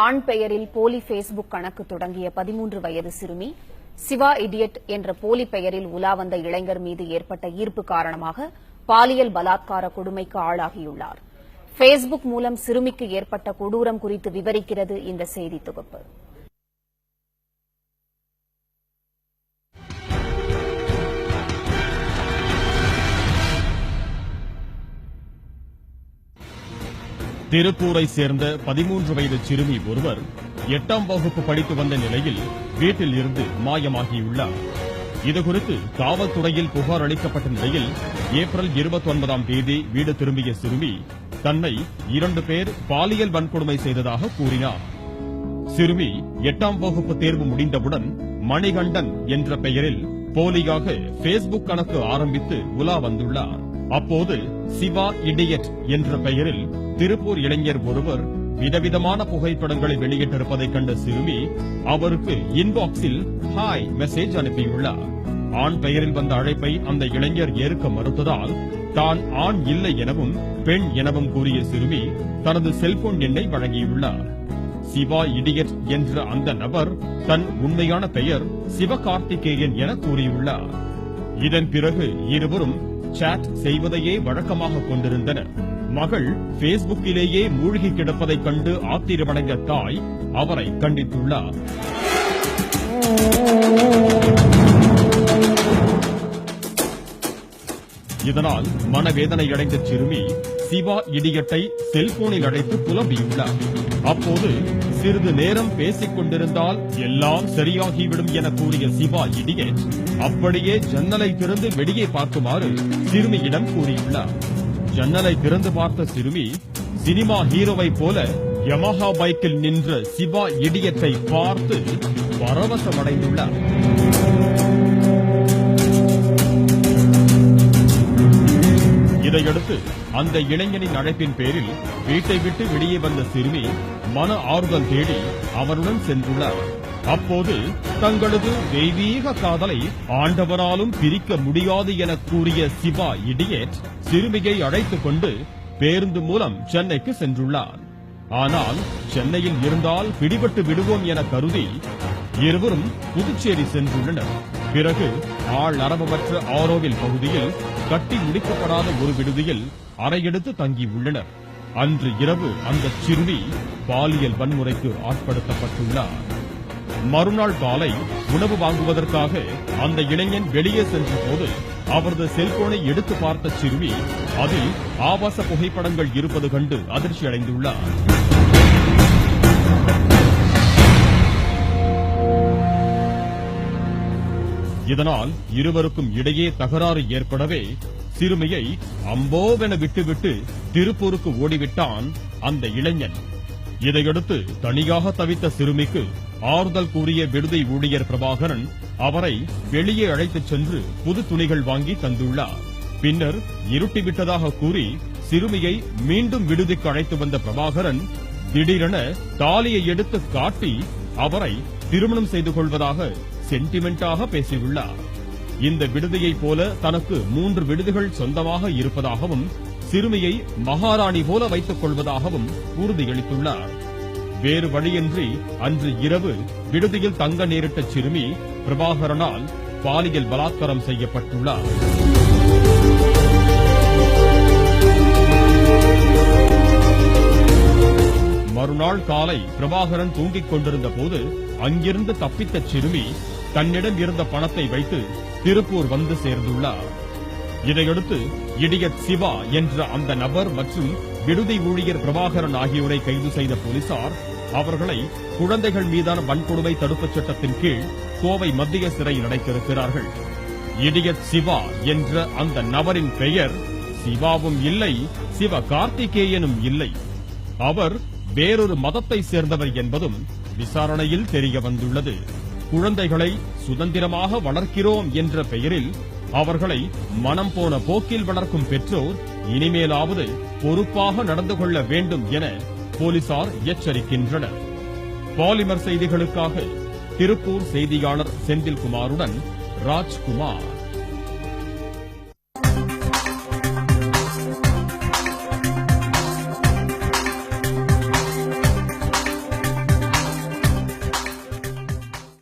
ஆண் பெயரில் போலி பேஸ்புக் கணக்கு தொடங்கிய பதிமூன்று வயது சிறுமி சிவா இடியட் என்ற போலி பெயரில் உலா வந்த இளைஞர் மீது ஏற்பட்ட ஈர்ப்பு காரணமாக பாலியல் பலாத்கார கொடுமைக்கு ஆளாகியுள்ளார். பேஸ்புக் மூலம் சிறுமிக்கு ஏற்பட்ட கொடூரம் குறித்து விவரிக்கிறது இந்த செய்தி தொகுப்பு. திருப்பூரை சேர்ந்த பதிமூன்று வயது சிறுமி ஒருவர் எட்டாம் வகுப்பு படித்து வந்த நிலையில் வீட்டில் இருந்து மாயமாகியுள்ளார். இதுகுறித்து காவல்துறையில் புகார் அளிக்கப்பட்ட நிலையில் ஏப்ரல் இருபத்தி ஒன்பதாம் தேதி வீடு திரும்பிய சிறுமி தன்னை இரண்டு பேர் பாலியல் வன்கொடுமை செய்ததாக கூறினார். சிறுமி எட்டாம் வகுப்பு தேர்வு முடிந்தவுடன் மணிகண்டன் என்ற பெயரில் போலியாக பேஸ்புக் கணக்கு ஆரம்பித்து உலா வந்துள்ளார். அப்போது சிவா இடியட் என்ற பெயரில் திருப்பூர் இளைஞர் ஒருவர் விதவிதமான புகைப்படங்களை வெளியிட்டிருப்பதைக் கண்ட சிறுமி அவருக்கு இன்பாக்ஸில் ஹாய் மெசேஜ் அனுப்பியுள்ளார். ஆண் பெயரில் வந்த அழைப்பை அந்த இளைஞர் ஏற்க மறுத்ததால் தான் ஆண் இல்லை எனவும் பெண் எனவும் கூறிய சிறுமி தனது செல்போன் எண்ணை வழங்கியுள்ளார். சிவா இடியட் என்ற அந்த நபர் தன் உண்மையான பெயர் சிவகார்த்திகேயன் என கூறியுள்ளார். இதன் பிறகு இருவரும் சாட் செய்வதையே வழக்கமாக கொண்டிருந்தனர். மகள் பேஸ்புக்கிலேயே மூழ்கி கிடப்பதைக் கண்டு ஆத்திரமடைந்த தாய் அவரை கண்டித்துள்ளார். இதனால் மனவேதனை அடைந்த சிறுமி சிவா இடியட்டை செல்போனில் அழைத்து புலம்பியுள்ளார். அப்போது சிறிது நேரம் பேசிக் கொண்டிருந்தால் எல்லாம் சரியாகிவிடும் என கூறிய சிவா இடியட் அப்படியே ஜன்னலை திறந்து வெளியே பார்க்குமாறு சிறுமியிடம் கூறியுள்ளார். ஜன்னலை திறந்து பார்த்த சிறுமி சினிமா ஹீரோவை போல யமஹா பைக்கில் நின்ற சிவா இடியத்தை பார்த்து பரவசமடைந்துள்ளார். இதையடுத்து அந்த இளைஞனின் அழைப்பின் பேரில் வீட்டை விட்டு வெளியே வந்த சிறுமி மன ஆறுதல் தேடி அவருடன் சென்றுள்ளார். அப்போது தங்களது தெய்வீக காதலை ஆண்டவராலும் பிரிக்க முடியாது என கூறிய சிவா இடியேட் சிறுமியை அழைத்துக் கொண்டு பேருந்து மூலம் சென்னைக்கு சென்றுள்ளார். ஆனால் சென்னையில் இருந்தால் பிடிபட்டு விடுவோம் என கருதி இருவரும் புதுச்சேரி சென்றுள்ளனர். பிறகு ஆள் அரபமற்ற ஆரோவில் பகுதியில் கட்டி முடிக்கப்படாத ஒரு விடுதியில் அறையெடுத்து தங்கியுள்ளனர் அன்று இரவு அந்த சிறுமி பாலியல் வன்முறைக்கு ஆட்படுத்தப்பட்டுள்ளார். மறுநாள் காலை உணவு வாங்குவதற்காக அந்த இளைஞன் வெளியே சென்ற போது அவரது செல்போனை எடுத்து பார்த்த சிறுமி அதில் ஆபாச புகைப்படங்கள் இருப்பது கண்டு அதிர்ச்சி அடைந்துள்ளார். இதனால் இருவருக்கும் இடையே தகராறு ஏற்படவே சிறுமியை அம்போவென விட்டுவிட்டு திருப்பூருக்கு ஓடிவிட்டான் அந்த இளைஞன். இதையடுத்து தனியாக தவித்த சிறுமிக்கு ஆறுதல் கூறிய விடுதி ஊழியர் பிரபாகரன் அவரை வெளியே அழைத்துச் சென்று புது துணிகள் வாங்கி தந்துள்ளார். பின்னர் இருட்டிவிட்டதாக கூறி சிறுமியை மீண்டும் விடுதிக்கு அழைத்து வந்த பிரபாகரன் திடீரென தாலியை எடுத்து காட்டி அவரை திருமணம் செய்து கொள்வதாக சென்டிமெண்டாக பேசியுள்ளார். இந்த விடுதியைப் போல தனக்கு மூன்று விடுதிகள் சொந்தமாக இருப்பதாகவும் சிறுமியை மகாராணி போல வைத்துக் கொள்வதாகவும் உறுதியளித்துள்ளார். வேறு வழியின்றி அன்று இரவு விடுதியில் தங்க நேரிட்ட சிறுமி பிரபாகரனால் பாலியல் பலாத்காரம் செய்யப்பட்டுள்ளார். மறுநாள் காலை பிரபாகரன் தூங்கிக் கொண்டிருந்த போது அங்கிருந்து தப்பித்த சிறுமி தன்னிடம் இருந்த பணத்தை வைத்து திருப்பூர் வந்து சேர்ந்துள்ளார். இதையடுத்து இடியத் சிவா என்ற அந்த நபர் மற்றும் விடுதி ஊழியர் பிரபாகரன் ஆகியோரை கைது செய்த போலீசார் அவர்களை குழந்தைகள் மீதான வன்கொடுமை தடுப்புச் சட்டத்தின் கீழ் கோவை மத்திய சிறையில் அடைத்திருக்கிறார்கள். இடியத் சிவா என்ற அந்த நபரின் பெயர் சிவாவும் இல்லை சிவ கார்த்திகேயனும் இல்லை. அவர் வேறொரு மதத்தை சேர்ந்தவர் என்பதும் விசாரணையில் தெரிய வந்துள்ளது. குழந்தைகளை சுதந்திரமாக வளர்க்கிறோம் என்ற பெயரில் அவர்களை மனம் போன போக்கில் வளர்க்கும் பெற்றோர் இனிமேலாவது பொறுப்பாக நடந்து கொள்ள வேண்டும் என போலீசார் எச்சரிக்கின்றனர். பாலிமர் செய்திகளுக்காக திருப்பூர் செய்தியாளர் செந்தில்குமாருடன் ராஜ்குமார்.